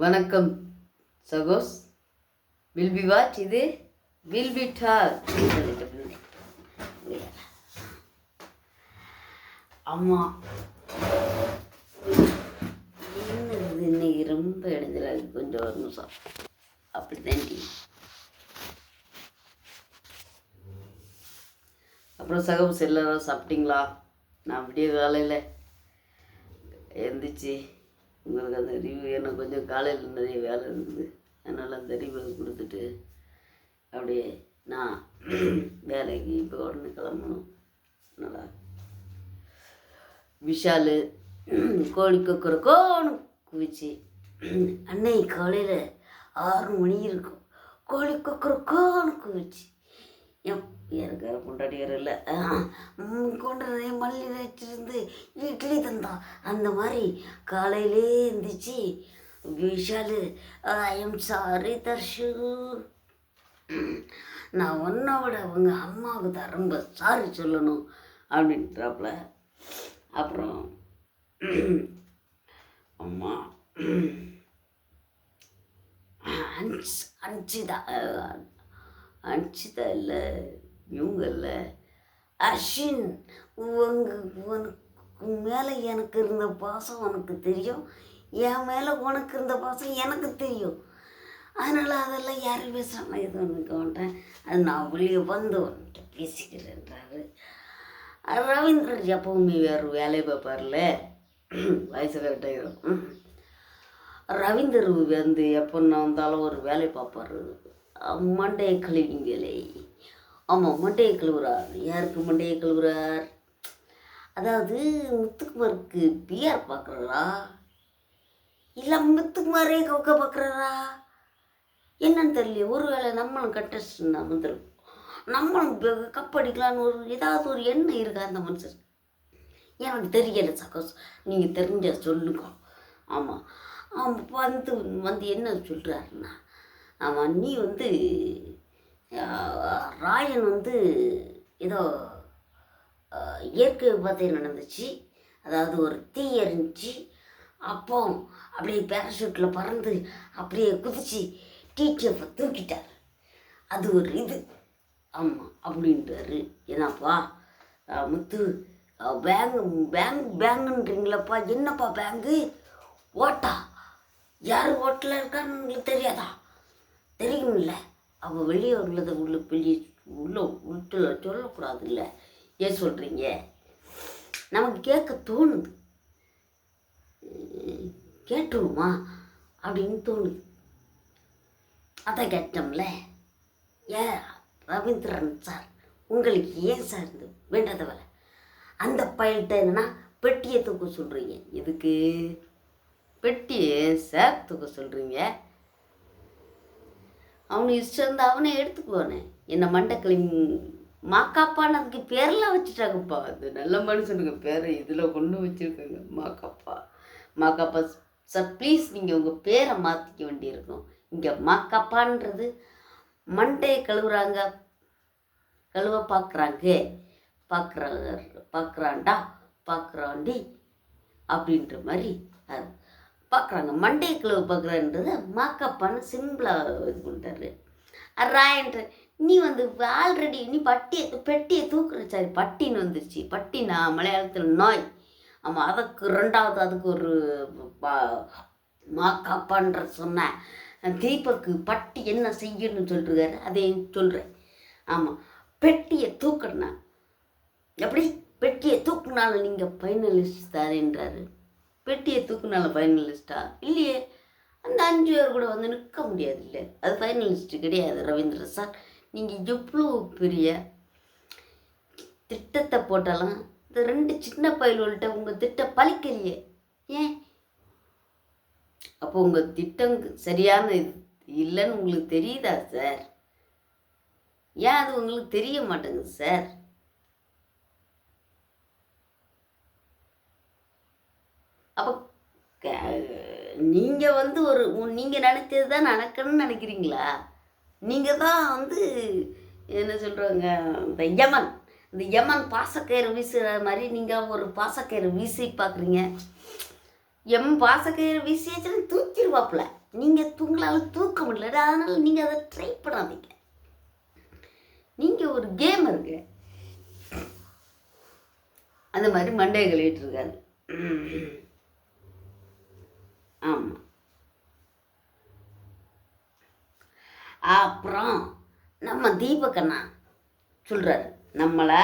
வணக்கம் சகோஸ். Will be what இது? வில் பி டால் அம்மா. என்னது இன்னைக்கு ரொம்ப இடைஞ்சலாக கொஞ்சம் ஒரு நிமிஷம். அப்படி தாண்டி அப்புறம் சகோஸ் எல்லாரும் சாப்பிட்டீங்களா? நான் விடிய காலையில் எழுந்திரிச்சு உங்களுக்கு அந்த ரிவ்யூ எனக்கு கொஞ்சம் காலையில் நிறைய வேலை இருந்தது அதனால் அந்த ரிவ்யூ கொடுத்துட்டு அப்படியே நான் வேலைக்கு இப்போ உடனே கிளம்பணும். நல்லா. விஷால் கோழி கொக்குற கோணு குவிச்சு. அன்னை காலையில் ஆறு மணி இருக்கும். கோழி கொக்குற கோணு குவிச்சு. எனக்கு கொண்டாடியார் இல்லை. கொண்டாடி மல்லி வச்சிருந்து இட்லி தந்தா. அந்த மாதிரி காலையிலே இருந்துச்சு Vishal I am sorry Darshu. நான் ஒன்றை விட அவங்க அம்மாவுக்கு தான் ரொம்ப சாரி சொல்லணும் அப்படின்றாப்புல அப்புறம் அம்மா அன்ச் அன்சிதா அன்சிதா இல்லை. இவங்கல்ல அஸ்வின் உங்க உனக்கு மேலே எனக்கு இருந்த பாசம் உனக்கு தெரியும். என் மேலே உனக்கு இருந்த பாசம் எனக்கு தெரியும். அதனால் அதெல்லாம் யாரும் பேசுகிறாங்க எதுவும் ஒன்று கவனிட்டேன் அது நான் வெளியே வந்து உன்கிட்ட பேசிக்கிறேன்றாரு. ரவீந்திரன் எப்பவுமே வேறு வேலையை பார்ப்பார்ல. வயசு கரெக்டாகிடும் ரவீந்தர் வந்து எப்போ நான் வந்தாலும் ஒரு வேலையை பார்ப்பாரு. மண்டையை கழிவிங்களே. ஆமாம் மண்டையை கழுவுறார். யாருக்கு மண்டையை கழுவுறார்? அதாவது முத்துக்குமாருக்கு பிஆர் பார்க்குறாரா? இல்லை முத்துக்குமாரே கவுக்க பார்க்குறாரா? என்னன்னு தெரியல ஒரு வேளை நம்மளும் கண்டஸ்ட் வந்துருக்கும் நம்மளும் ப- கப் அடிக்கலான்னு ஒரு ஏதாவது ஒரு எண்ணம் இருக்கா அந்த மனுஷன்? எனக்கு தெரியல சகோஸ் நீங்கள் தெரிஞ்ச சொல்லுங்க. ஆமாம் அவன் வந்து வந்து என்ன சொல்கிறாருன்னா ஆமாம் நீ வந்து ராயன் வந்து ஏதோ இயற்கை விபத்து நடந்துச்சு. அதாவது ஒரு தீ எரிஞ்சு அப்போ அப்படியே பேராஷூட்டில் பறந்து அப்படியே குதிச்சு டிடிஎஃப்பை தூக்கிட்டார். அது ஒரு இது. ஆமாம் அப்படின்றாரு. என்னப்பா முத்து பேங்க் பேங்க் பேங்குன்றீங்களப்பா. என்னப்பா பேங்கு? ஓட்டா. யார் ஓட்டில் இருக்கான்னு உங்களுக்கு தெரியாதா? தெரியும்ல. அவள் வெளியே உள்ளதை உள்ள வெளியே உள்ள உள்ள சொல்லக்கூடாது இல்லை ஏன் சொல்கிறீங்க நமக்கு கேட்க தோணுது. கேட்டுருமா கேட்டுருவோமா? அப்படின்னு தோணுது. அதான் கேட்டோம்ல. ஏ ரவீந்திரன் சார் உங்களுக்கு ஏன் சார் இந்த வேண்டதை வேலை. அந்த பயல்கிட்ட என்னன்னா பெட்டியை தூக்க சொல்கிறீங்க எதுக்கு? பெட்டியை சார் தூக்க சொல்கிறீங்க அவனு இஷ்டம் இருந்தால் அவனே எடுத்துக்குவானே. என்ன மண்டக்களி மாக்காப்பான்னு பேரெல்லாம் வச்சுட்டாங்கப்பா அது நல்ல மனுஷனுக்கு பேரை இதில் கொண்டு வச்சுருக்காங்க. மாக்காப்பா. மாக்காப்பா சார் ப்ளீஸ் நீங்கள் உங்கள் பேரை மாற்றிக்க வேண்டியிருக்கும். இங்கே மாக்காப்பான்றது மண்டையை கழுவுறாங்க. கழுவ பார்க்குறாங்க பார்க்குறாங்க பார்க்குறான்டா பார்க்குறாண்டி அப்படின்ற மாதிரி அது பார்க்குறாங்க. மண்டே கிளவு பார்க்குறான்றது மாக்கப்பான்னு சிம்பிளாக இது பண்ணிட்டாரு. ராயன்ற நீ வந்து ஆல்ரெடி நீ பட்டியை பெட்டியை தூக்குற சாரி பட்டின்னு வந்துருச்சு. பட்டினா மலையாளத்தில் நோய். ஆமாம் அதுக்கு ரெண்டாவது அதுக்கு ஒரு ப- மாக்காப்பான்ற சொன்னேன் தீபக்கு பட்டி என்ன செய்யணும்னு சொல்லிருக்காரு அதையும் சொல்கிறேன் ஆமாம் பெட்டியை தூக்கணும் எப்படி? பெட்டியை தூக்குனாலும் நீங்கள் ஃபைனலிஸ்ட் தாரேன்றாரு. பெட்டியை தூக்குனால ஃபைனலிஸ்டா இல்லையே. அந்த அஞ்சு பேர் கூட வந்து நிற்க முடியாது இல்லை அது ஃபைனலிஸ்ட்டு கிடையாது ரவீந்திர சார். நீங்கள் எவ்வளோ பெரிய திட்டத்தை போட்டாலும் இந்த ரெண்டு சின்ன பயல்கள்கிட்ட உங்கள் திட்டம் பழிக்கலையே. ஏன்? அப்போ உங்கள் திட்டம் சரியான இது இல்லைன்னு உங்களுக்கு தெரியுதா சார்? ஏன் அது உங்களுக்கு தெரிய மாட்டேங்குது சார் அப்போ நீங்கள் வந்து ஒரு நீங்கள் நினைச்சது தான் நடக்கணும்னு நினைக்கிறீங்களா? நீங்கள் தான் வந்து என்ன சொல்கிறாங்க இந்த யமன் இந்த யமன் பாசக்கயிறு வீசுகிற மாதிரி நீங்கள் ஒரு பாசக்கயிறு வீசி பார்க்குறீங்க எம் பாசக்கயிறு வீசியாச்சுன்னா தூக்கிடுவாப்புல. நீங்கள் உங்களால் தூக்க முடியல. அதனால் நீங்கள் அதை ட்ரை பண்ணாதீங்க. நீங்கள் ஒரு கேம் இருக்கு அந்த மாதிரி மண்டையை கழுவிட்டு இருக்காரு. ஆமாம் அப்புறம் நம்ம தீபக்கண்ணா சொல்கிறாரு நம்மளை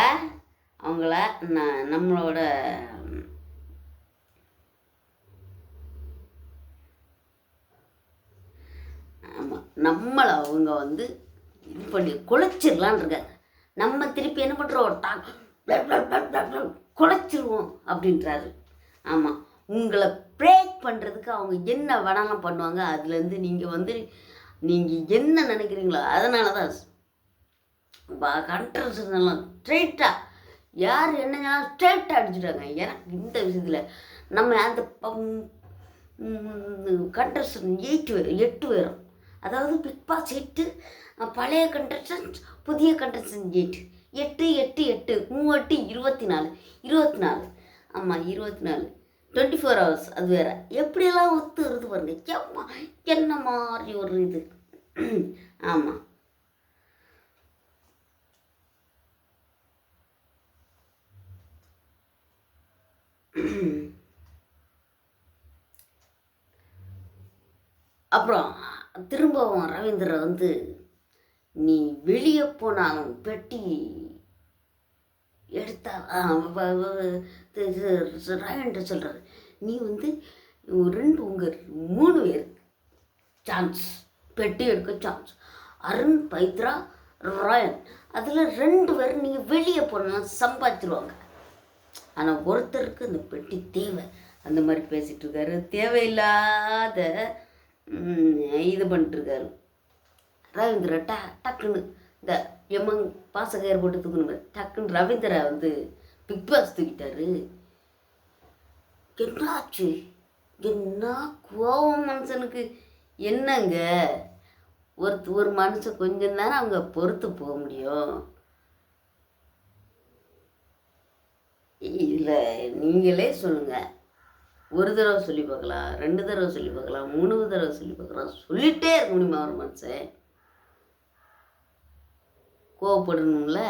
அவங்கள ந- நம்மளோட ஆமாம் நம்மளை அவங்க வந்து இது பண்ணி குலைச்சிடலான் இருக்காங்க. நம்ம திருப்பி என்ன பண்ணுறோம் டாக் குலைச்சிருவோம் அப்படின்றாரு. ஆமாம் உங்களை பிரேக் பண்ணுறதுக்கு அவங்க என்ன வேணாலும் பண்ணுவாங்க. அதுலேருந்து நீங்கள் வந்து நீங்கள் என்ன நினைக்கிறீங்களோ அதனால தான் கண்ட்ரன்ஸ்லாம் ஸ்ட்ரெயிட்டாக யார் என்னங்க ஸ்ட்ரெயிட்டாக அடிச்சுட்டாங்க எனக்கு இந்த விஷயத்தில் நம்ம அந்த கண்டஸ்டன் எயிட் எட்டு பேரும் அதாவது பிக் பாஸ் எட்டு பழைய கண்டஸ்டன்ட் புதிய கண்டஸ்டன்ட் எயிட். எட்டு எட்டு எட்டு மூவெட்டு இருபத்தி நாலு இருபத்தி நாலு. ஆமாம் இருபத்தி நாலு. டுவெண்ட்டி ஃபோர் ஹவர்ஸ் அது வேறு. எப்படியெல்லாம் ஒத்து வருது பாருங்க. எம்மா என்ன மாதிரி ஒரு இது. ஆமாம் அப்புறம் திரும்பவும் ரவீந்திர வந்து நீ வெளியே போனாலும் பெட்டி எடுத்தா என்று சொல்கிறாரு நீ வந்து ரெண்டு உங்கள் மூணு பேர் சான்ஸ் பெட்டி எடுக்க சான்ஸ் அருண் பைத்ரா ராயன். அதில் ரெண்டு பேர் நீங்கள் வெளியே போனால் சம்பாதிச்சிருவாங்க. ஆனால் ஒருத்தருக்கு அந்த பெட்டி தேவை. அந்த மாதிரி பேசிகிட்டு இருக்காரு. தேவையில்லாத இது பண்ணிட்டுருக்காரு ரவீந்திர ட டக்குன்னு இந்த எம்மங் பாசகயிறு போட்டு தூக்கணும் டக்குன்னு ரவீந்திரா வந்து பிக் பாஸ் தூக்கிட்டாரு. என்னாச்சு? என்ன கோவம் மனுஷனுக்கு? என்னங்க? ஒரு ஒரு மனுஷன் கொஞ்ச நேரம் அவங்க பொறுத்து போக முடியும். இல்லை நீங்களே சொல்லுங்கள் ஒரு தடவை சொல்லி பார்க்கலாம் ரெண்டு தடவை சொல்லி பார்க்கலாம் மூணு தடவை சொல்லி பார்க்கலாம் சொல்லிகிட்டே இருக்க முடியுமா ஒரு மனுஷன்? கோவப்படணும்ல?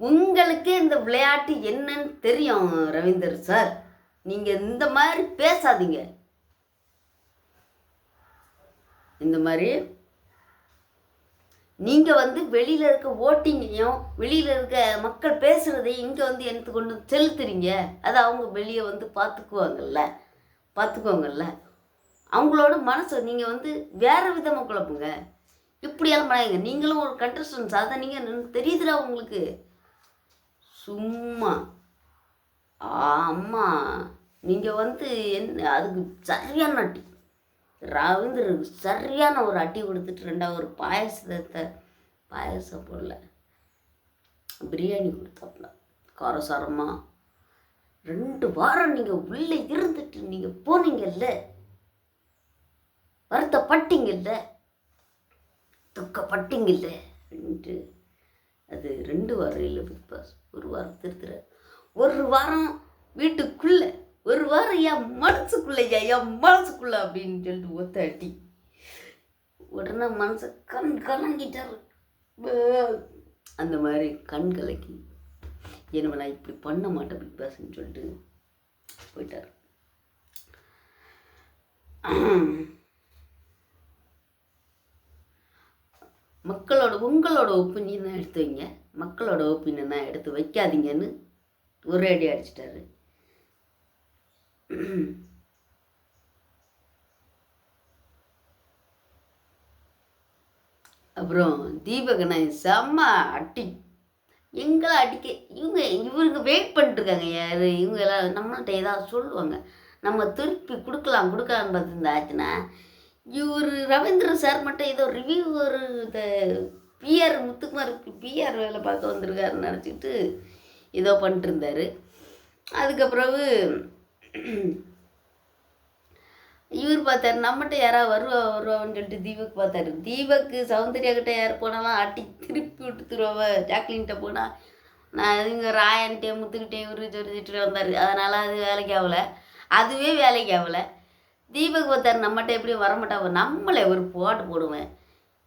உங்களுக்கே இந்த விளையாட்டு என்னன்னு தெரியும் ரவீந்தர் சார். நீங்கள் இந்த மாதிரி பேசாதீங்க. இந்த மாதிரி. நீங்கள் வந்து வெளியில் இருக்க ஓட்டிங்கையும் வெளியில் இருக்க மக்கள் பேசுகிறதையும் இங்கே வந்து எனக்கு கொண்டு செலுத்துறீங்க. அதை அவங்க வெளியே வந்து பார்த்துக்குவாங்கல்ல? பார்த்துக்குவாங்கல்ல அவங்களோட மனசை நீங்கள் வந்து வேறு விதமாக குழப்புங்க. இப்படியெல்லாம் பண்ணாதீங்க. நீங்களும் ஒரு கண்டஸ்டன்ஸ் அதை நீங்கள் தெரியுதுடா உங்களுக்கு? சும்மா. ஆமாம் நீங்கள் வந்து என்ன அதுக்கு சரியான அட்டி ரவீந்திரனுக்கு சரியான ஒரு அட்டி கொடுத்துட்டு ரெண்டாவது ஒரு பாயசத்தை பாயசம் போடல. பிரியாணி கொடுத்தாப்புல. காரசாரமாக ரெண்டு வாரம் நீங்கள் உள்ளே இருந்துட்டு நீங்கள் போனீங்கல்ல? வருத்தப்பட்டீங்கல்ல? துக்கப்பட்டீங்கல்ல அப்படின்ட்டு அது ரெண்டு வாரம் இல்லை பிக் பாஸ் ஒரு வாரம் திருத்துற. ஒரு வாரம் வீட்டுக்குள்ளே ஒரு வாரம் என் மனசுக்குள்ளையா என் மனசுக்குள்ள அப்படின்னு சொல்லிட்டு ஒத்த உடனே மனசு கண் கலங்கிட்டார். அந்த மாதிரி கண் கலக்கி. என்னவ நான் இப்படி பண்ண மாட்டேன் பிக் பாஸ்ன்னு சொல்லிட்டு போயிட்டார். மக்களோட உங்களோட ஒப்பீனியனை எடுத்து வைங்க. மக்களோட ஒப்பீனியனை எடுத்து வைக்காதீங்கன்னு ஒரே அடி அடிச்சிட்டாரு. அப்புறம் தீபகனை செம்ம அடி. எங்களை அடிக்க இவங்க இவருக்கு வெயிட் பண்ணிட்டுருக்காங்க யார்? இவங்க எல்லாம் நம்மள்ட்ட ஏதாவது சொல்லுவாங்க. நம்ம திருப்பி கொடுக்கலாம் கொடுக்கலான்னு பார்த்துருந்தா ஆச்சுன்னா இவர் ரவீந்திர சார் மட்டும் ஏதோ ரிவ்யூ ஒரு இந்த பிஆர் முத்துக்குமாருக்கு பிஆர் வேலை பார்க்க வந்திருக்காருன்னு நினச்சிக்கிட்டு ஏதோ பண்ணிட்டுருந்தாரு அதுக்கப்புறவு இவர் பார்த்தாரு நம்மகிட்ட யாராவது வருவா வருவான்னு சொல்லிட்டு தீபக் பார்த்தாரு. தீபக்கு சௌந்தர்யா கிட்ட யார் போனாலும் அட்டி திருப்பி விட்டுருவாவ ஜாக்லின்கிட்ட போனால் நான் இவங்க ராயன்ட்டே முத்துக்கிட்டே இவரு சொல்லிட்டு வந்தார். அதனால் அது வேலைக்கு ஆகல. அதுவே வேலைக்கு ஆகல. தீபக் பத்தார் நம்மகிட்ட எப்படி வரமாட்டாங்க நம்மளே ஒரு போட்டு போடுவேன்.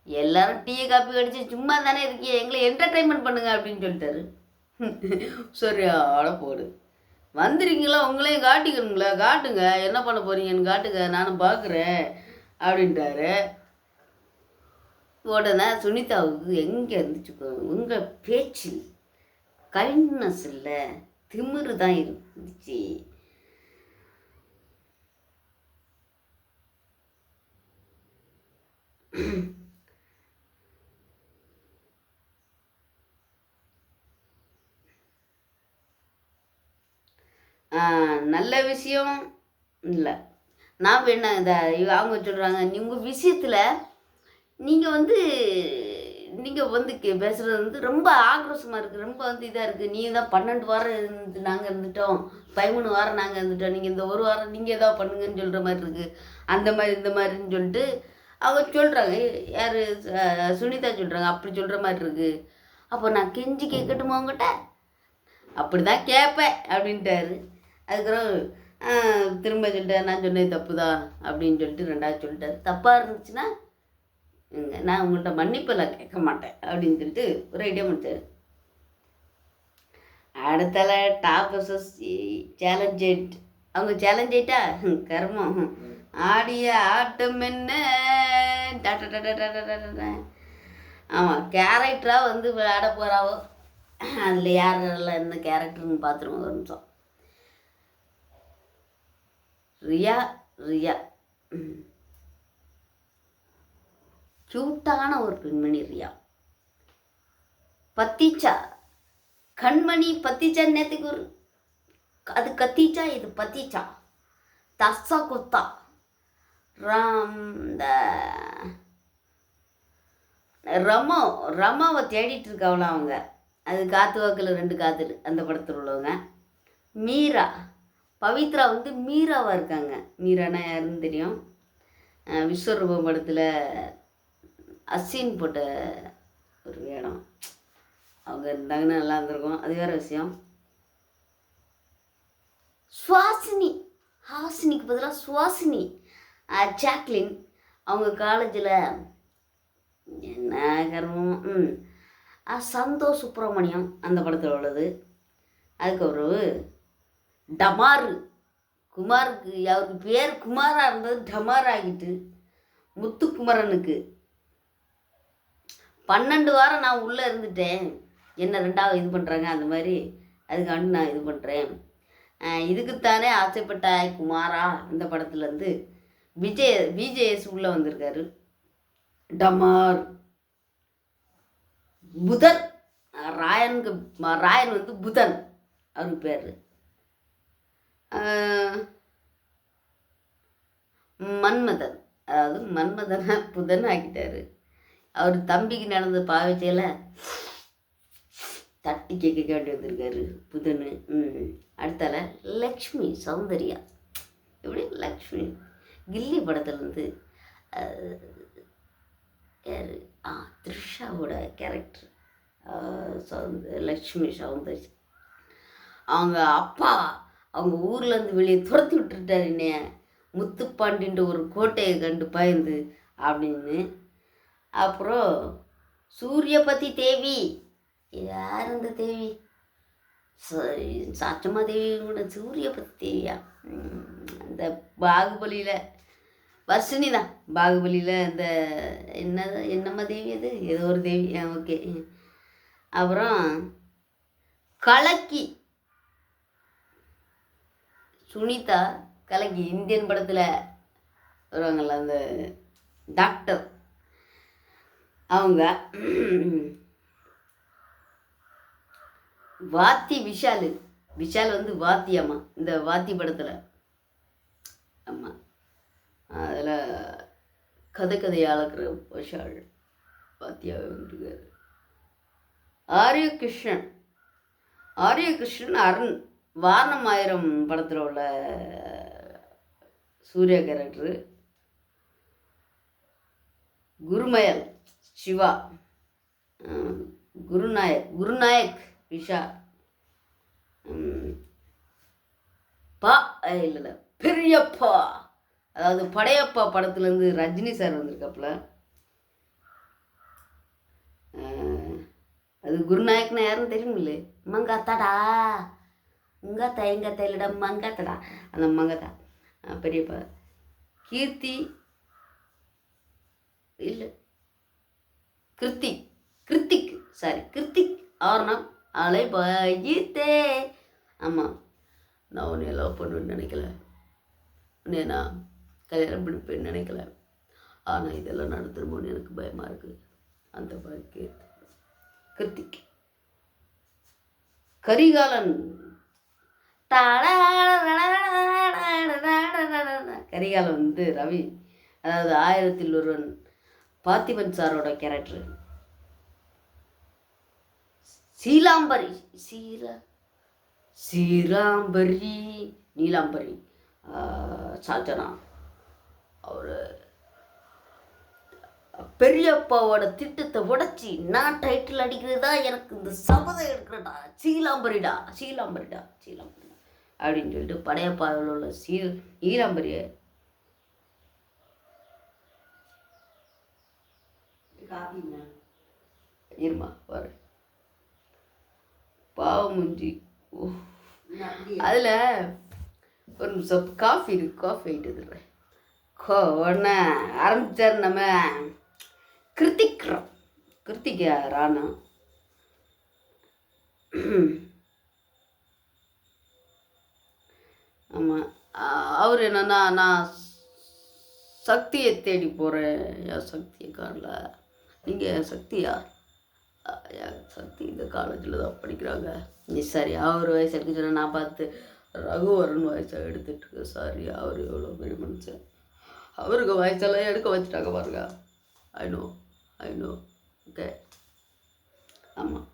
எல்லாரும் டீ காப்பி அடித்து சும்மா தானே இருக்கீங்க எங்களை என்டர்டைன்மெண்ட் பண்ணுங்க அப்படின்னு சொல்லிட்டாரு. சரியான போடு. வந்துடுங்களா உங்களையும் காட்டிக்கணுங்களா? காட்டுங்க. என்ன பண்ண போகிறீங்கன்னு காட்டுங்க. நானும் பார்க்குறேன் அப்படின்ட்டாரு உடனே சுனிதாவுக்கு எங்கே இருந்துச்சு உங்கள் பேச்சில் கைண்ட்னஸ் இல்லை திமிரு தான் இருந்துச்சு. நல்ல விஷயம் இல்லை. நான் வேணா இந்த அவங்க சொல்கிறாங்க உங்கள் விஷயத்தில் நீங்கள் வந்து நீங்கள் வந்து கே- பேசுகிறது வந்து ரொம்ப ஆக்ரோஷமாக இருக்குது ரொம்ப வந்து இதாக இருக்குது நீ தான் பன்னெண்டு வாரம் இருந்து நாங்கள் இருந்துட்டோம் பதிமூணு வாரம் நாங்கள் இருந்துட்டோம் நீங்கள் இந்த ஒரு வாரம் நீங்கள் ஏதாவது பண்ணுங்கன்னு சொல்கிற மாதிரி இருக்குது அந்த மாதிரி இந்த மாதிரின்னு சொல்லிட்டு அவங்க சொல்கிறாங்க யார் சுனிதா சொல்கிறாங்க அப்படி சொல்கிற மாதிரி இருக்குது அப்போ நான் கெஞ்சி கேட்கட்டுமா அவங்ககிட்ட அப்படி தான் கேட்பேன் அப்படின்ட்டாரு. அதுக்கப்புறம் திரும்ப சொல்லிட்டேன் நான் சொன்னது தப்பு தான் அப்படின்னு சொல்லிட்டு ரெண்டாவது சொல்லிட்டாரு. தப்பாக இருந்துச்சுன்னா நான் உங்கள்கிட்ட மன்னிப்பெல்லாம் கேட்க மாட்டேன் அப்படின்னு சொல்லிட்டு ஒரு ஐடியா முடிச்சார். அடுத்தால டாப் சேலஞ்ச் அவங்க சேலஞ்ச் ஆயிட்டா கர்மம். ஆடிய ஆட்டம் என்ன? ஆமாம் கேரக்டராக வந்து விளையாட போகிறாவோ அதில் யார் யாரெல்லாம் என்ன கேரக்டர்னு பார்த்துருவோம் ஒரு நிமிஷம். ரியா ரியா. ம். க்யூட்டான ஒரு பெண்மணி ரியா. பத்திச்சா? கண்மணி பத்திச்சா நேற்றுக்கு ஒரு அது கத்திச்சா இது பத்திச்சா? தசா குத்தா. ராம் இந்த ரமோ ரமாவை தேடிட்டு இருக்காவலாம் அவங்க? அது காத்து வாக்கில் ரெண்டு காத்து அந்த படத்தில் உள்ளவங்க. மீரா. பவித்ரா வந்து மீராவாக இருக்காங்க. மீரானா யாருன்னு தெரியும். விஸ்வரூபம் படத்தில் அசின் போட்ட ஒரு இடம். அவங்க இருந்தாங்கன்னா நல்லா இருந்திருக்கும். அது வேறு விஷயம். சுவாசினி. ஹாசினிக்கு பதிலாக சுவாசினி. ஜாக்லின். அவங்க காலேஜில் என்ன கர்மம் ம். சந்தோஷ் சுப்பிரமணியம் அந்த படத்தில் உள்ளது. அதுக்கப்புறம் டமாரு. குமாருக்கு அவருக்கு பேர் குமாராக இருந்தது டமார் ஆகிட்டு முத்துக்குமரனுக்கு. பன்னெண்டு வாரம் நான் உள்ளே இருந்துட்டேன். என்ன ரெண்டாவது இது பண்ணுறாங்க அந்த மாதிரி. அதுக்காண்டு நான் இது பண்ணுறேன் இதுக்குத்தானே ஆசைப்பட்டாய் குமாரா இந்த படத்துலேருந்து விஜய் விஜேஎஸ் உள்ளே வந்திருக்காரு. டமார். புதன். ராயனுக்கு ராயன் வந்து புதன். அவர் பேர். மன்மதன். அதாவது மன்மதனாக புதன் ஆக்கிட்டாரு. அவர் தம்பிக்கு நடந்த பாவச்சையில் தட்டி கேட்க வேண்டி வந்திருக்காரு புதன். ம். அடுத்தால லக்ஷ்மி சௌந்தர்யா. எப்படி? லக்ஷ்மி. கில்லி படத்துலேருந்து யார்? ஆ த்ரிஷாவோட கேரக்டர் சௌந்த லக்ஷ்மி சவுந்தர் அவங்க அப்பா அவங்க ஊர்லேருந்து வெளியே துரத்தி விட்டுட்டாரு என்ன முத்துப்பாண்டின்ற ஒரு கோட்டையை கண்டு பயந்து அப்படின்னு. அப்புறம் சூரியபதி தேவி. யார் இந்த தேவி? ச- சாச்சம்மா தேவி கூட சூரியபதி தேவியா? அந்த பாகுபலியில் வர்ஷினி தான். பாகுபலியில் இந்த என்ன என்னம்மா தேவி அது? ஏதோ ஒரு தேவி. ஓகே. அப்புறம் கலக்கி. சுனிதா கலக்கி. இந்தியன் படத்தில் வருவாங்கள்ல அந்த டாக்டர் அவங்க வாத்தி விஷால். விஷால் வந்து வாத்தி அம்மா இந்த வாத்தி படத்தில். ஆமாம் அதில் கதை கதையாளக்கிற விஷால் வாத்தியாக வந்துருக்கார் ஆரிய கிருஷ்ணன் ஆரிய கிருஷ்ணன் அருண். வாரணம் ஆயிரம் படத்தில் உள்ள சூர்யா கேரக்டரு குருமயல் சிவா. குருநாயக் குருநாயக் விஷா. பா இல்லை இல்லை பெரியப்பா. அதாவது படையப்பா படத்துலேருந்து ரஜினி சார் வந்திருக்காப்புல. அது குருநாயக்னா யாருன்னு தெரியுமில்ல? மங்காத்தாடா. உங்காத்தா எங்காத்தா இல்லைடா மங்காத்தடா. அந்த மங்காத்தா. பெரியப்பா. கீர்த்தி. இல்லை. கிருத்திக் கிருத்திக். சாரி கிருத்திக். ஆர்ணம் அலை பயத்தே ஆமாம் நான் உன்னை லவ் பண்ணுவேன்னு நினைக்கல. உன்னை நான் கல்யாணம் பண்ணிப்பேன்னு நினைக்கல. ஆனால் இதெல்லாம் நடந்துருமோன்னு எனக்கு பயமாக இருக்குது அந்த பாய்க்கு கிருத்திக். கரிகாலன். கரிகாலன் வந்து ரவி அதாவது ஆயிரத்தில் ஒருவன் பார்த்திபன் சாரோட கேரக்டர் சீலாம்பரி சீரா சீராம்பரி நீலாம்பரி ஆஹ் அவர் பெரியப்பாவோட திட்டத்தை உடைச்சி நான் டைட்டில் அடிக்கிறது தான் எனக்கு இந்த சபதம் எடுக்கிறடா சீலாம்பரிடா சீலாம்பரிடா சீலாம்பரிடா அப்படின்னு சொல்லிட்டு படையப்பாவில் உள்ள சீ நீலாம்பரியை இருமா வர பாவமுஞ்சி ஓ அதில் ஒரு நிமிஷம் காஃபி இருக்கு காஃபி ஆகிட்டு ஹோ கோ உடனே ஆரம்பிச்சார் நம்ம கிருத்திக் கிருத்திக் ராணா ஆமாம் அவர் என்னன்னா நான் சக்தியை தேடி போகிறேன் என் சக்தியை காணல. நீங்கள் என் சக்தியா என் சக்தி இந்த காலேஜில் தான் படிக்கிறாங்க. நீ சரி அவர் வயசு எடுக்க சொன்னால் நான் பார்த்து ரகுவரன் வயசை எடுத்துட்டு சாரி அவர் எவ்வளோ பெரிய மனுஷன்? அவருக்கு வயசெல்லாம் எடுக்க வச்சுட்டாங்க பாருங்க. I know I know okay ஆமாம்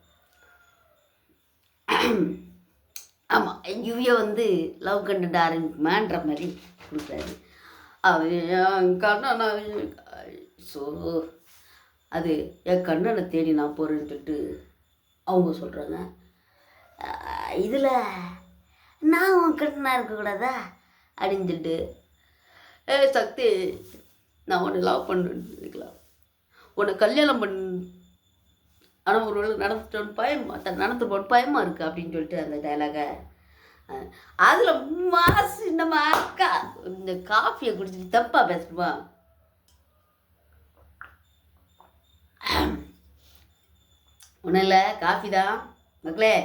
ஆமாம் யுவியை வந்து லவ் கண்டு ஆரம்பிக்குமான்ற மாதிரி கொடுத்தாரு. அவன் கண்ணன் ஸோ அது என் கண்ணனை தேடி நான் போகிறேன்னு சொல்லிட்டு அவங்க சொல்கிறாங்க இதில் நான் உன் கண்ணனாக இருக்கக்கூடாதா? அப்படின்னு சொல்லிட்டு ஏ சக்தி நான் உன்னை லவ் பண்ணுறேன்னு உன்னை கல்யாணம் பண்ண ஆனால் ஒரு நடந்துட்டோன்னு பயமா த நடந்துப்போன்னு பயமாக இருக்குது அப்படின்னு சொல்லிட்டு அந்த டைலாகை அதில் மாசு நம்ம அக்கா இந்த காஃபியை குடிச்சிட்டு தப்பாக பேசணுமா ஒன்றும் இல்லை காஃபி தான். மக்களே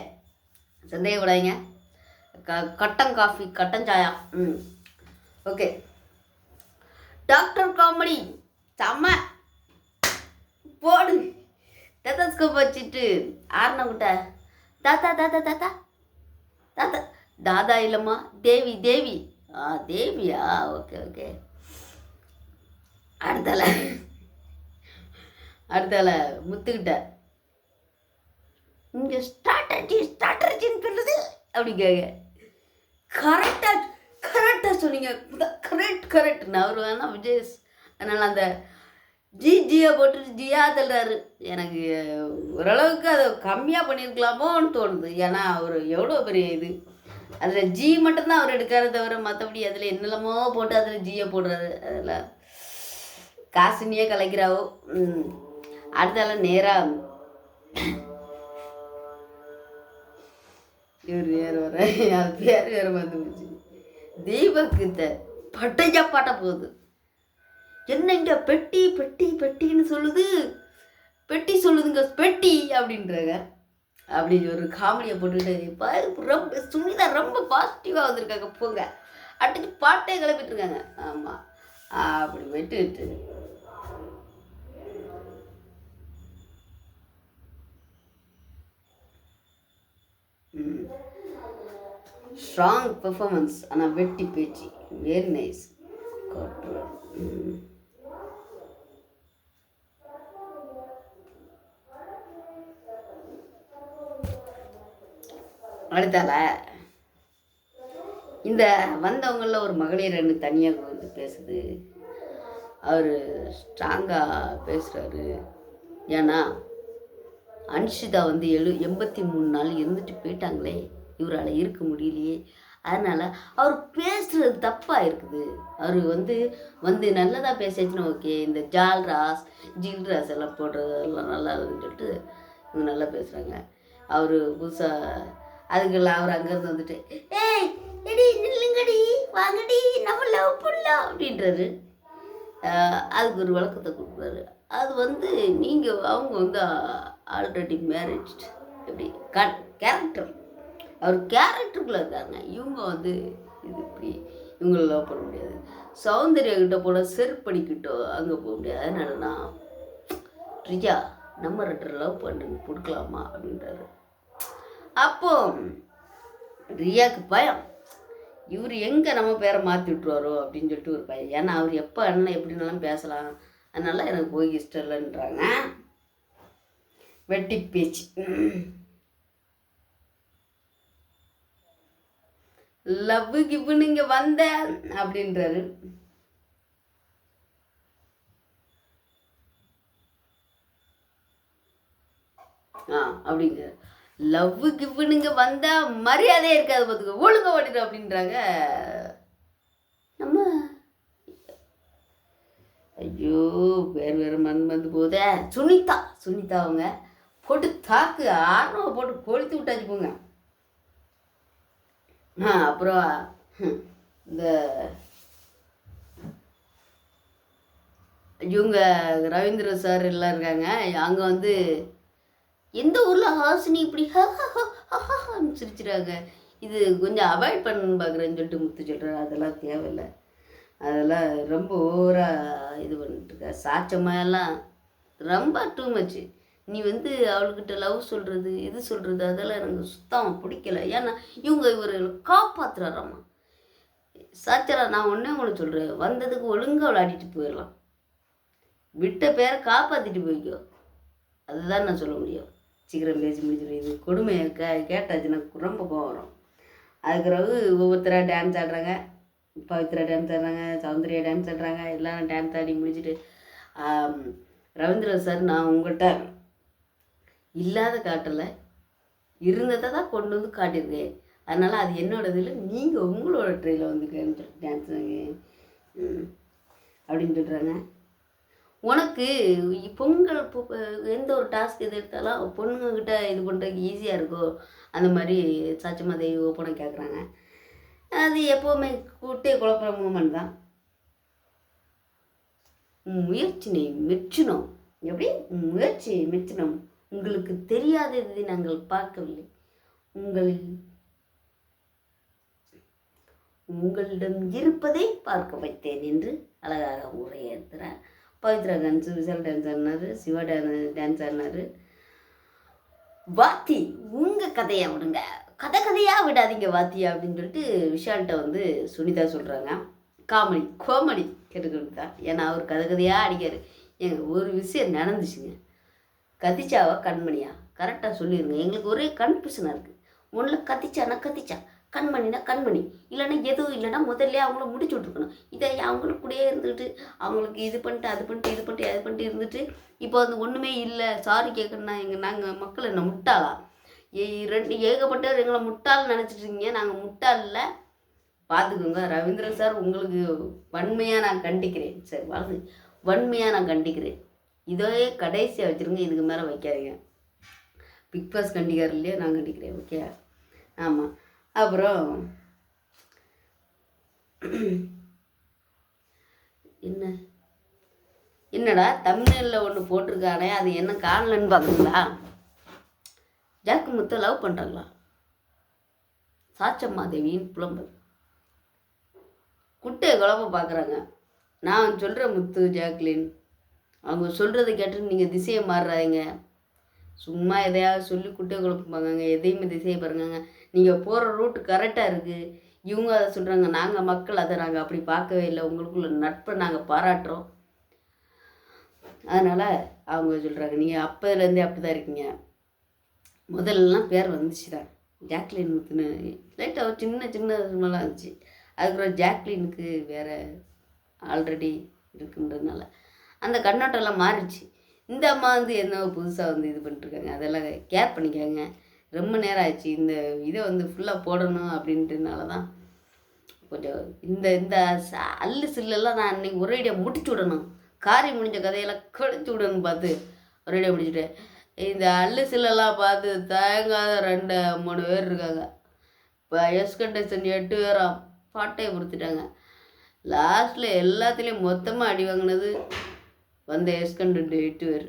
சந்தேகப்படாதீங்க. க கட்டன் காஃபி கட்டன் சாயா. ம். ஓகே டாக்டர் காமெடி செம்ம. போடு. டெத்தஸ்கோப் வச்சுட்டு ஆரணங்கிட்ட தாத்தா தாத்தா தாத்தா. தாத்தா. தாதா இல்லைம்மா. தேவி தேவி. ஆ தேவியா? Okay okay. அடுத்தால. அடுத்தால முத்துக்கிட்ட. இங்கே ஸ்ட்ராட்டஜி ஸ்ட்ராட்டஜின்னு சொல்லுது. அப்படி கேட்க கரெக்டாக கரெக்டாக சொன்னீங்க. கரெக்ட் கரெக்ட் நான் அவர் வேணா விஜய் அதனால் அந்த ஜி ஜியை போட்டு ஜியா தள்ளுறாரு. எனக்கு ஓரளவுக்கு அதை கம்மியாக பண்ணியிருக்கலாமோன்னு தோணுது. ஏன்னா அவர் எவ்வளோ பெரிய இது. அதில் ஜி மட்டும்தான் அவர் எடுக்காரு தவிர மற்றபடி அதில் என்னெல்லாமோ போட்டு அதில் ஜியை போடுறாரு. அதில் காசுனியே கலைக்கிறாவோ. அடுத்தால நேராக இவர் வேறு வர யார் பேர் வேறு வந்து போச்சு இந்த பட்டையா பாட்ட போகுது. என்ன இங்க பெட்டி பெட்டி பெட்டின்னு சொல்லுது? பெட்டி சொல்லுதுங்க பெட்டி அப்படின்றாங்க. அப்படி ஒரு காமெடியை போட்டுக்கிட்டு பாரு, ரொம்ப சுனிதா ரொம்ப பாசிட்டிவாக வந்திருக்காங்க போங்க. அடிச்சு பாட்டே கிளப்பிட்டுருக்காங்க ஆமாம் அப்படி விட்டுட்டு ஸ்ட்ராங் பெர்ஃபார்மன்ஸ் ஆனால் வெட்டி பேச்சு. வெரி நைஸ் அடுத்தால இந்த வந்தவங்களில் ஒரு மகளிர் ரெண்டு தனியாக வந்து பேசுது. அவர் ஸ்ட்ராங்காக பேசுகிறாரு ஏன்னா அன்ஷிதா வந்து எழு எண்பத்தி மூணு நாள் இருந்துட்டு போயிட்டாங்களே. இவரால் இருக்க முடியலையே. அதனால் அவர் பேசுகிறது தப்பாக இருக்குது. அவர் வந்து வந்து நல்லதாக பேசியாச்சுன்னா ஓகே இந்த ஜால்ராஸ் ஜில்ராஸ் எல்லாம் போடுறதெல்லாம் நல்லா இருக்குன்னு சொல்லிட்டு இவங்க நல்லா பேசுகிறாங்க அவர் புதுசாக அதுக்கெல்லாம் அவர் அங்கேருந்து வந்துட்டு ஏய் எடி நில்லுங்கடி வாங்கடி நம்ம லவ் பண்ணலாம் அப்படின்றாரு. அதுக்கு ஒரு விளக்கத்தை கொடுக்குறாரு. அது வந்து நீங்கள் அவங்க வந்து ஆல்ரெடி மேரேஜ் எப்படி? கேரக்டர் அவர் கேரக்டருக்குள்ளே இருக்காங்க. இவங்க வந்து இது இப்படி இவங்கள லவ் பண்ண முடியாது. சௌந்தர்யக்கிட்ட போல செருப்படிக்கிட்டோ அங்கே போக முடியாது. அதனால நான் ரியா நம்ம ரெண்டு லவ் பண்ணுங்க கொடுக்கலாமா அப்படின்றாரு. அப்போ ரியாக்கு பயம். இவர் எங்கே நம்ம பேரை மாற்றி விட்டுருவாரோ அப்படின்னு சொல்லிட்டு ஒரு பயம். ஏன்னா அவர் எப்போ அண்ணன் எப்படினாலும் பேசலாம். அதனால எனக்கு போய் இஷ்டம் இல்லைன்றாங்க. வெட்டி பேச்சு. லவ் கிவ்னு இங்கே வந்த அப்படின்றாரு. ஆ அப்படிங்க லவ் கிவ்னுங்க வந்தா மரியாதையே இருக்காது பார்த்துக்க ஒழுங்க ஓடிடும் அப்படின்றாங்க. நம்ம ஐயோ வேறு வேறு மண் வந்து போதே. சுனிதா சுனிதா அவங்க போட்டு தாக்கு ஆர்வம் போட்டு கொளுத்து விட்டாச்சு போங்க. அப்புறம் இந்த இவங்க ரவீந்திர சார் எல்லாம் இருக்காங்க. அங்கே வந்து எந்த ஊரில் ஹாசினி இப்படி ஹான்னு சிரிச்சிடாங்க இது கொஞ்சம் அவாய்ட் பண்ண பார்க்குறேன்னு சொல்லிட்டு முத்து சொல்கிறாரு அதெல்லாம் தேவையில்லை. அதெல்லாம் ரொம்ப ஓவராக இது பண்ணிட்டுருக்க சாச்சமாயெல்லாம் ரொம்ப டூ மச்சு நீ வந்து அவள்கிட்ட லவ் சொல்கிறது இது சொல்கிறது அதெல்லாம் எனக்கு சுத்தமாக பிடிக்கல. ஏன்னா இவங்க இவர்களை காப்பாற்றுறாராம்மா சாத்தியரா நான் ஒன்றே ஒன்று சொல்கிறேன் வந்ததுக்கு ஒழுங்காக விளையாடிட்டு போயிடலாம். விட்ட பேரை காப்பாற்றிட்டு போய்க்கோ. அதுதான் நான் சொல்ல முடியும். சீக்கிரம் பேசி முடிச்சிடும் இது கொடுமையை கே கேட்டாச்சுன்னா ரொம்ப கோவம் வரும். அதுக்கு பிறகு ஒவ்வொருத்தராக டான்ஸ் ஆடுறாங்க. பவித்ரா டான்ஸ் ஆடுறாங்க சௌந்தர்யா டான்ஸ் ஆடுறாங்க. எல்லாரும் டான்ஸ் ஆடி முடிச்சுட்டு ரவீந்திர சார் நான் உங்கள்கிட்ட இல்லாத காட்டலை இருந்ததை தான் கொண்டு வந்து காட்டியிருக்கேன். அதனால் அது என்னோடது இல்லை நீங்கள் உங்களோட ட்ரெயில வந்து டான்ஸ் அப்படின்னு சொல்கிறாங்க உனக்கு பொங்கல் எந்த ஒரு டாஸ்க் இது எடுத்தாலும் பொண்ணுங்கக்கிட்ட இது பண்ணுறதுக்கு ஈஸியாக இருக்கோ அந்த மாதிரி சாட்சிமா தேவி ஓப்பனாக கேட்குறாங்க அது எப்போவுமே கூட்டே குழப்பிற மூமெண்ட் தான். முயற்சினை மெச்சினோம். எப்படி? முயற்சி மிச்சினோம் மெச்சினோம். உங்களுக்கு தெரியாததை நாங்கள் பார்க்கவில்லை. உங்களில் உங்களிடம் இருப்பதை பார்க்க வைத்தேன் என்று அழகாக உரையாடுறார் பவித்ரா டான்ஸ் விஷால் டான்ஸ் ஆடினார் சிவா டான்ஸ் டான்ஸ் ஆடினார். வாத்தி உங்கள் கதையை விடுங்க. கதை கதையாக விடாதீங்க வாத்தி அப்படின்னு சொல்லிட்டு விஷால்கிட்ட வந்து சுனிதா சொல்கிறாங்க காமெடி கோமெடி கேட்டுக்கிட்டு தான் ஏன்னா அவர் கதை கதையாக அடிக்கார் எங்கள் ஒரு விஷயம் நடந்துச்சுங்க. கதிச்சாவா கண்மணியா? கரெக்டாக சொல்லிடுங்க எங்களுக்கு ஒரே கன்ஃபியூஷனாக இருக்குது ஒன்றில் கத்திச்சானா கத்திச்சா கண்மணினா கண்மணி. இல்லைன்னா எதுவும் இல்லைன்னா முதல்ல அவங்கள முடிச்சு விட்ருக்கணும் இதை அவங்களுக்கு கூடயே இருந்துக்கிட்டு அவங்களுக்கு இது பண்ணிட்டு அது பண்ணிட்டு இது பண்ணிட்டு அது பண்ணிட்டு இருந்துட்டு இப்போ வந்து ஒன்றுமே இல்லை. சாரி கேட்கணும்னா எங்கள் நாங்கள் மக்கள் என்ன முட்டாளா? ஏ- ரெண்டு ஏகப்பட்டவர் எங்களை முட்டாள் நினச்சிட்டு இருக்கீங்க நாங்கள் முட்டாளில் பார்த்துக்கோங்க ரவீந்திரன் சார் உங்களுக்கு வன்மையாக நான் கண்டிக்கிறேன். சரி வலது வன்மையாக நான் கண்டிக்கிறேன். இதே கடைசியாக வச்சுருங்க இதுக்கு மேலே வைக்காதீங்க. பிக் பாஸ் கண்டிக்கார் இல்லையா நான் கண்டிக்கிறேன் ஓகே ஆமாம் அப்புறம் என்ன? என்னடா தமிழ்ல ஒன்று போட்டிருக்கானே அது என்ன காணலன்னு பார்க்குறீங்களா? ஜாக்கு முத்தை லவ் பண்ணுறாங்களா சாச்சம்மா தேவியின் புலம்பல். குட்டையை குழப்ப பார்க்குறாங்க. நான் சொல்கிற முத்து ஜாக்லின் அவங்க சொல்கிறத கேட்டு நீங்கள் திசையை மாறுறாதீங்க சும்மா எதையாவது சொல்லி குட்டை குழப்பாங்க எதையுமே திசையை பாருங்க நீங்கள் போகிற ரூட் கரெக்டாக இருக்குது இவங்க அதை சொல்கிறாங்க நாங்கள் மக்கள் அதை நாங்கள் அப்படி பார்க்கவே இல்லை. உங்களுக்குள்ள நட்பை நாங்கள் பாராட்டுறோம். அதனால் அவங்க சொல்கிறாங்க நீங்கள் அப்போதுலேருந்தே அப்படி தான் இருக்கீங்க. முதல்லலாம் பேர் வந்துச்சு தான் ஜாக்லின் முத்துன்னு. லைட்டாக ஒரு சின்ன சின்ன சும்மாலாம் இருந்துச்சு. அதுக்கப்புறம் ஜாக்லினுக்கு வேறு ஆல்ரெடி இருக்குன்றதுனால. அந்த கண்ணோட்டம்லாம் மாறிடுச்சு. இந்த அம்மா வந்து என்ன புதுசாக வந்து இது பண்ணிட்டுருக்காங்க. அதெல்லாம் கேர் பண்ணிக்கோங்க. ரொம்ப நேரம் ஆச்சு. இந்த இதை வந்து ஃபுல்லாக போடணும் அப்படின்றதுனால தான் கொஞ்சம் இந்த இந்த ச- அல்லு சில்லெல்லாம் நான் அன்றைக்கி ஒரேடியாக முடிச்சு விடணும். காரியம் முடிஞ்ச கதையெல்லாம் கழிச்சு விடணும் பார்த்து. ஒரேடியாக முடிச்சுட்டேன் இந்த அல்லு சில்லெல்லாம் பார்த்து தயங்காத ரெண்டு மூணு பேர் இருக்காங்க. இப்போ எஸ்கண்டேஷன் எட்டு பேராக பாட்டையை பொறுத்துட்டாங்க. லாஸ்ட்டில் எல்லாத்துலேயும் மொத்தமாக அடி வாங்கினது வந்த எஸ்கண்டன்ட் எட்டு பேர்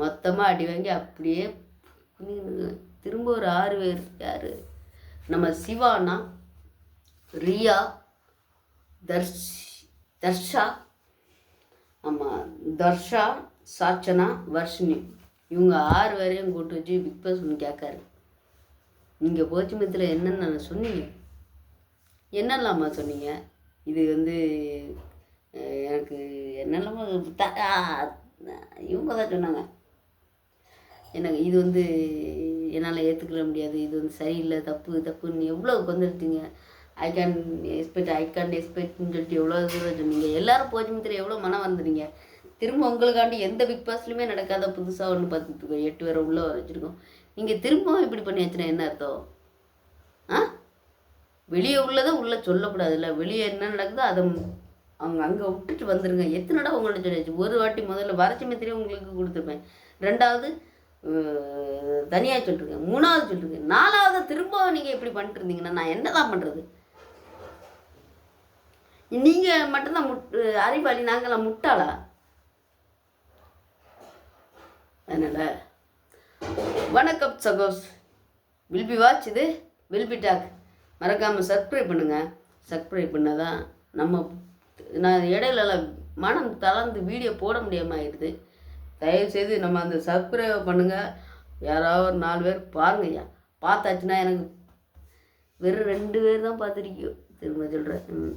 மொத்தமாக அடி வாங்கி அப்படியே திரும்ப ஒரு ஆறு பேர் யார்? நம்ம சிவானா ரியா தர்ஷ் தர்ஷா ஆமாம் தர்ஷா சாச்சனா வர்ஷினி. இவங்க ஆறு பேரையும் கூட்டு வச்சு பிக் பாஸ் ஒன்று கேட்காரு. நீங்கள் போச்சுமத்தில் என்னென்ன சொன்னீங்க? என்னெல்லாமா சொன்னீங்க? இது வந்து எனக்கு என்னெல்லாமோ த- இவங்க தான் சொன்னாங்க. எனக்கு இது வந்து என்னால் ஏற்றுக்கிற முடியாது இது வந்து சரியில்லை தப்பு தப்புன்னு எவ்வளோ வந்துருட்டீங்க I can expect I can எக்ஸ்பெக்ட்னு சொல்லிட்டு எவ்வளோ தூரம் சொன்னீங்க. எல்லாரும் போச்சுமத்தில் எவ்வளோ மனம் வந்துடுங்க திரும்ப உங்களுக்காண்டி எந்த பிக் பாஸ்லையுமே நடக்காத புதுசாக ஒன்று பார்த்துட்டு எட்டு பேரை உள்ளே வச்சுருக்கோம். நீங்கள் திரும்பவும் இப்படி பண்ணியாச்சுன்னா என்ன அர்த்தம்? ஆ? வெளியே உள்ளதை உள்ளே சொல்லக்கூடாதுல்ல. வெளியே என்ன நடக்குதோ அதை அவங்க அங்கே விட்டுட்டு வந்துடுங்க எத்தனைடா உங்கள்ட்ட சொல்லியாச்சு? ஒரு வாட்டி முதல்ல வறட்சி உங்களுக்கு கொடுத்துருப்பேன். ரெண்டாவது தனியாக சொல்லிருக்கேன். மூணாவது சொல்லிருக்கேன். நாலாவது திரும்ப நீங்கள் இப்படி பண்ணிட்டு இருந்தீங்கன்னா நான் என்ன தான் பண்ணுறது நீங்கள் மட்டும்தான் முட் அறிவாளி நாங்களாம் முட்டாளா? அதனால் வணக்கம் சகோஸ். வில் பி வாட்ச் இது. வில் பி டாக் மறக்காமல் சப்ஸ்கிரைப் பண்ணுங்கள் சப்ஸ்கிரைப் பண்ணால் தான் நம்ம நான் இடையில மனம் தளர்ந்து வீடியோ போட முடியாமல் ஆயிடுது. தயவுசெய்து நம்ம அந்த சப்ஸ்கிரைப் பண்ணுங்கள் யாராவது ஒரு நாலு பேர் பாருங்கய்யா பார்த்தாச்சுன்னா எனக்கு வெறும் ரெண்டு பேர் தான் பார்த்துருக்கியோ திரும்ப சொல்கிறேன் ம்.